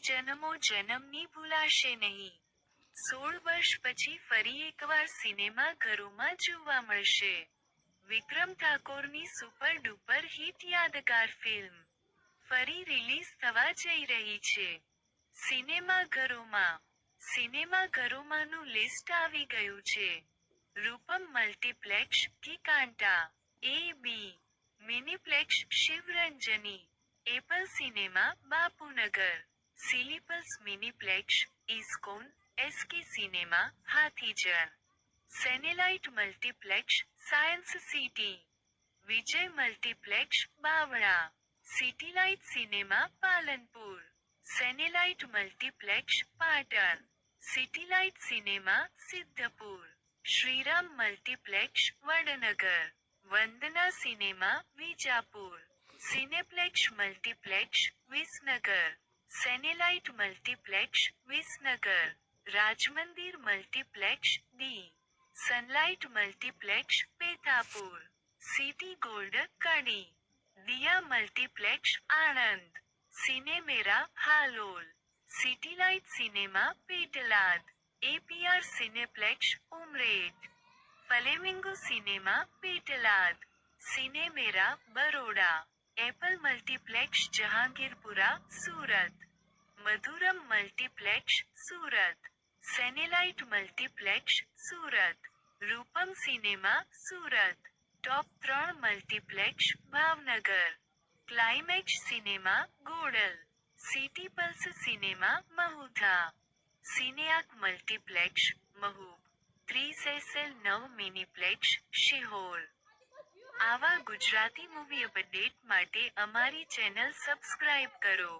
જન્મો જન્મની ભૂલાશે નહીં. સોળ વર્ષ પછી ફરી એકવાર સિનેમા ઘરોમાં જોવા મળશે. વિક્રમ ઠાકોરની સુપર ડુપર હિટ યાદગાર ફિલ્મ ફરી રિલીઝ થવા જઈ રહી છે. સિનેમા ઘરોમાં, સિનેમા ઘરોમાંનું લિસ્ટ આવી ગયું છે. રૂપમ મલ્ટીપ્લેક્ષ કી કાંટા A B miniplex Shivranjani, Apple cinema, Bapunagar. सिलीपस miniplex ISKCON SK cinema Hathijan cinelight multiplex science city Vijay multiplex Bavla citylight cinema Palanpur cinelight multiplex Patan citylight cinema Sidhpur Shriram multiplex Vadnagar Vandana cinema Vijapur cineplex multiplex Visnagar cinelight multiplex Visnagar Rajmandir multiplex D sunlight multiplex Pethapur city gold Kadi Diya multiplex Anand सिनेमेरा Halol city light cinema Petlad APR cineplex Umreth flamingo cinema Petlad सिनेमेरा Baroda Apple multiplex Jahangirpura Surat Madhuram multiplex Surat સેનેલાઇટ multiplex Surat Roopam cinema Surat top ત્રણ multiplex Bhavnagar climax cinema ગોડલ city pulse cinema Mahudha સિનેઆક multiplex મહુબ ત્રીસ SL નવ મિનીપ્લેક્સ શિહોર આવા Gujarati movie update માટે અમારી channel subscribe કરો.